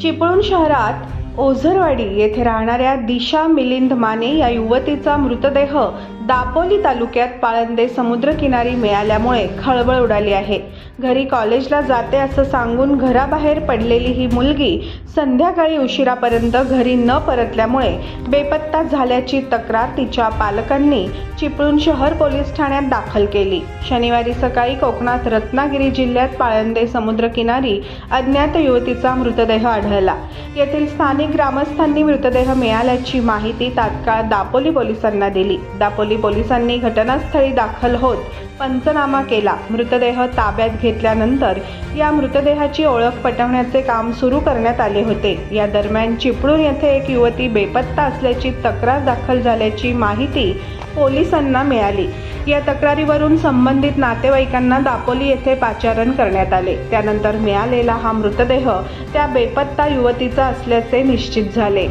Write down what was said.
चिपळूण शहरात ओझरवाडी येथे राहणाऱ्या दिशा मिलिंद माने या युवतीचा मृतदेह दापोली तालुक्यात पाळंदे समुद्रकिनारी मिळाल्यामुळे खळबळ उडाली आहे. घरी कॉलेजला जाते असं सांगून घराबाहेर पडलेली ही मुलगी संध्याकाळी उशिरापर्यंत घरी न परतल्यामुळे बेपत्ता झाल्याची तक्रार तिच्या पालकांनी चिपळूण शहर पोलीस ठाण्यात दाखल केली. शनिवारी सकाळी कोकणात रत्नागिरी जिल्ह्यात पाळंदे समुद्रकिनारी अज्ञात युवतीचा मृतदेह आढळला. येथील स्थानिक ग्रामस्थांनी मृतदेह मिळाल्याची माहिती तात्काळ दापोली पोलिसांना दिली. दापोली पोलिसांनी घटनास्थळी दाखल होत पंचनामा केला. मृतदेह ताब्यात घेतल्यानंतर या मृतदेहाची ओळख पटवण्याचे काम सुरू करण्यात आले होते. या दरम्यान चिपळूण येथे एक युवती बेपत्ता असल्याची तक्रार दाखल झाल्याची माहिती पोलिसांना मिळाली. या तक्रारीवरून संबंधित नातेवाईकांना दापोली येथे पाचारण करण्यात आले. त्यानंतर मिळालेला हा मृतदेह त्या बेपत्ता युवतीचा असल्याचे निश्चित झाले.